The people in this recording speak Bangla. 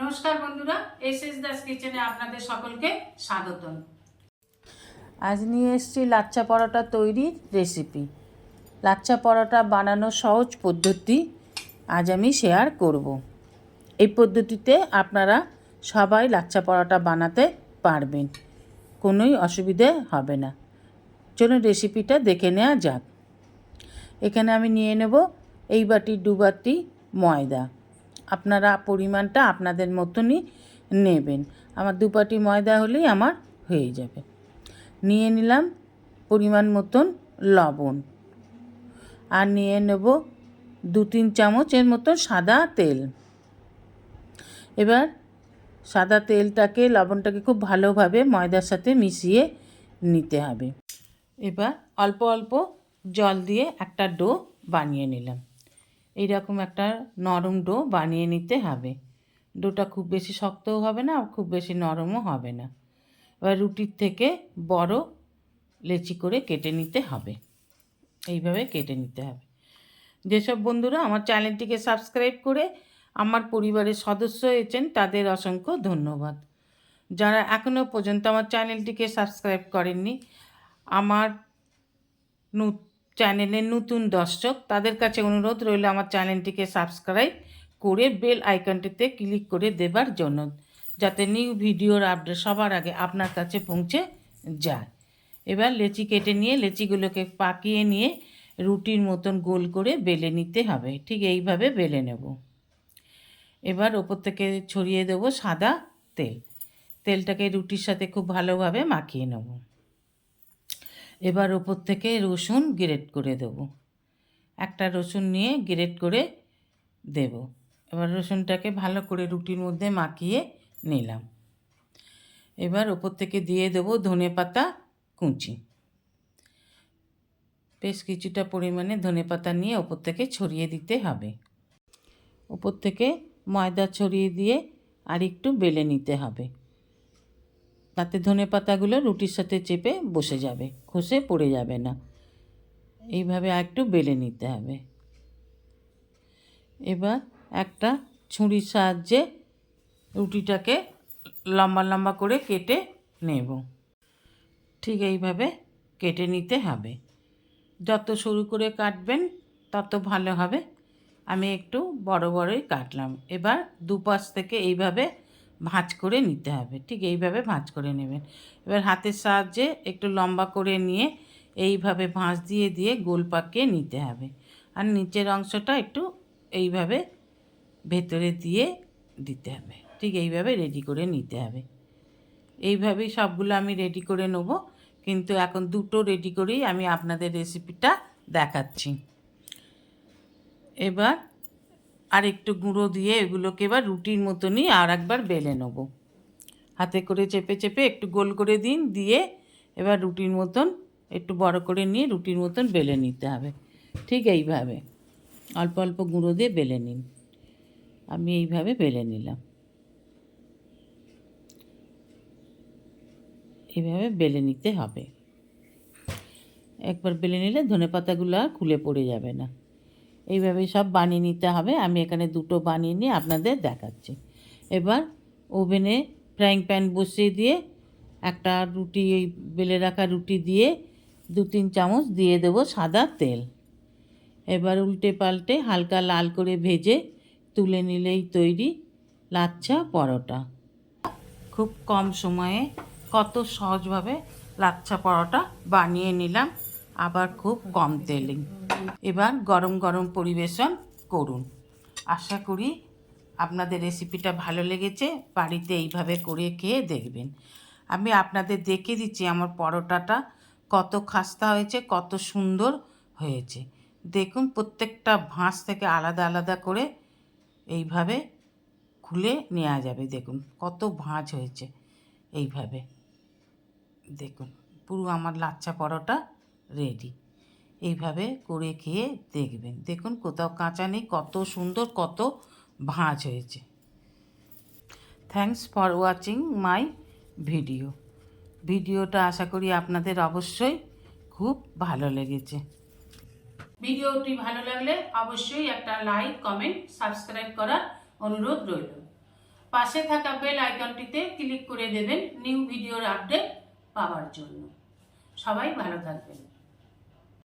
নমস্কার বন্ধুরা এস এস দাস কিচেনে আপনাদের সকলকে স্বাগতম। আজ নিয়ে এসছি লাচ্চা পরোটা তৈরির রেসিপি লাচ্চা পরোটা বানানোর সহজ পদ্ধতি আজ আমি শেয়ার করব। এই পদ্ধতিতে আপনারা সবাই লাচ্চা পরোটা বানাতে পারবেন, কোনোই অসুবিধে হবে না। চলুন রেসিপিটা দেখে নেওয়া যাক। এখানে আমি নিয়ে নেব এই বাটি, দু বাটি ময়দা। আপনারা পরিমাণটা আপনাদের মতনই নেবেন। আমার দু বাটি ময়দা হলেই আমার হয়ে যাবে। নিয়ে নিলাম পরিমাণ মতন লবণ। আর নিয়ে নেব দু তিন চামচের মতো সাদা তেল। এবার সাদা তেলটাকে, লবণটাকে খুব ভালোভাবে ময়দার সাথে মিশিয়ে নিতে হবে। এবার অল্প অল্প জল দিয়ে একটা ডো বানিয়ে নিলাম। এইরকম একটা নরম ডো বানিয়ে নিতে হবে। ডোটা খুব বেশি শক্তও হবে না আর খুব বেশি নরমও হবে না। এবার রুটির থেকে বড় লেচি করে কেটে নিতে হবে। এইভাবে কেটে নিতে হবে। যেসব বন্ধুরা আমার চ্যানেলটিকে সাবস্ক্রাইব করে আমার পরিবারের সদস্য হয়েছেন, তাদের অসংখ্য ধন্যবাদ। যারা এখনও পর্যন্ত আমার চ্যানেলটিকে সাবস্ক্রাইব করেননি, আমার নু- চ্যানেলের নতুন দর্শক, তাদের কাছে অনুরোধ রইল আমার চ্যানেলটিকে সাবস্ক্রাইব করে বেল আইকনটিতে ক্লিক করে দেবার জন্য, যাতে নিউ ভিডিওর আপডেট সবার আগে আপনার কাছে পৌঁছে যায়। এবার লেচি কেটে নিয়ে, লেচিগুলোকে পাকিয়ে নিয়ে রুটির মতন গোল করে বেলে নিতে হবে। ঠিক এইভাবে বেলে নেব। এবার ওপর থেকে ছড়িয়ে দেব সাদা তেল। তেলটাকে রুটির সাথে খুব ভালোভাবে মাখিয়ে নেব। এবার ওপর থেকে রসুন গ্রেট করে দেব। একটা রসুন নিয়ে গ্রেট করে দেব। এবার রসুনটাকে ভালো করে রুটির মধ্যে মাখিয়ে নিলাম। এবার ওপর থেকে দিয়ে দেবো ধনে পাতা কুচি। বেশ কিছুটা পরিমাণে ধনে পাতা নিয়ে ওপর থেকে ছড়িয়ে দিতে হবে। ওপর থেকে ময়দা ছড়িয়ে দিয়ে আর একটু বেলে নিতে হবে। তাতে ধনে পাতাগুলো রুটির সাথে চেপে বসে যাবে, খসে পড়ে যাবে না। এইভাবে একটু বেলে নিতে হবে। এবার একটা ছুরির সাহায্যে রুটিটাকে লম্বা লম্বা করে কেটে নেব। ঠিক এইভাবে কেটে নিতে হবে। যত সরু করে কাটবেন, তত ভালো হবে। আমি একটু বড় বড়ই কাটলাম। এবার দুপাশ থেকে এইভাবে ভাঁজ করে নিতে হবে। ঠিক এইভাবে ভাঁজ করে নেবেন। এবার হাতের সাহায্যে একটু লম্বা করে নিয়ে এইভাবে ভাঁজ দিয়ে দিয়ে গোল পাকিয়ে নিতে হবে। আর নিচের অংশটা একটু এইভাবে ভেতরে দিয়ে দিতে হবে। ঠিক এইভাবে রেডি করে নিতে হবে। এইভাবেই সবগুলো আমি রেডি করে নেব। কিন্তু এখন দুটো রেডি করেই আমি আপনাদের রেসিপিটা দেখাচ্ছি। এবার আর একটু গুঁড়ো দিয়ে এগুলোকে এবার রুটির মতনই আর একবার বেলে নেব। হাতে করে চেপে চেপে একটু গোল করে দিন, দিয়ে এবার রুটির মতন একটু বড় করে নিয়ে রুটির মতন বেলে নিতে হবে। ঠিক এইভাবে। অল্প অল্প গুঁড়ো দিয়ে বেলে নিন। আমি এইভাবে বেলে নিলাম। এইভাবে বেলে নিতে হবে। একবার বেলে নিলে ধনে পাতাগুলো আর খুলে পড়ে যাবে না। এইভাবে সব বানিয়ে নিতে হবে। আমি এখানে দুটো বানিয়ে নিয়ে আপনাদের দেখাচ্ছি। এবার ওভেনে ফ্রাইং প্যান বসিয়ে দিয়ে একটা রুটি ওই বেলে রাখা রুটি দিয়ে দু তিন চামচ দিয়ে দেবো সাদা তেল। এবার উল্টে পাল্টে হালকা লাল করে ভেজে তুলে নিলেই তৈরি লাচ্ছা পরোটা। খুব কম সময়ে কত সহজভাবে লাচ্ছা পরোটা বানিয়ে নিলাম, আবার খুব কম তেলে। এবার গরম গরম পরিবেশন করুন। আশা করি আপনাদের রেসিপিটা ভালো লেগেছে। বাড়িতে এইভাবে করে খেয়ে দেখবেন। আমি আপনাদের দেখে দিচ্ছি আমার পরোটাটা কত খাস্তা হয়েছে, কত সুন্দর হয়েছে। দেখুন, প্রত্যেকটা ভাঁজ থেকে আলাদা আলাদা করে এইভাবে খুলে নেওয়া যাবে। দেখুন, কত ভাঁজ হয়েছে এইভাবে। দেখুন, পুরো আমার লাচ্চা পরোটা রেডি এইভাবে করে খেয়ে দেখবেন। দেখুন কোথাও কাঁচা নেই, কত সুন্দর, কত ভাঁজ হয়েছে। Thanks for watching my video ভিডিওটা আশা করি আপনাদের অবশ্যই খুব ভালো লেগেছে। ভিডিওটি ভালো লাগলে অবশ্যই একটা লাইক কমেন্ট সাবস্ক্রাইব করার অনুরোধ রইল। পাশে থাকা বেল আইকনটিতে ক্লিক করে দেবেন নিউ ভিডিওর আপডেট পাওয়ার জন্য। সবাই ভালো থাকবেন।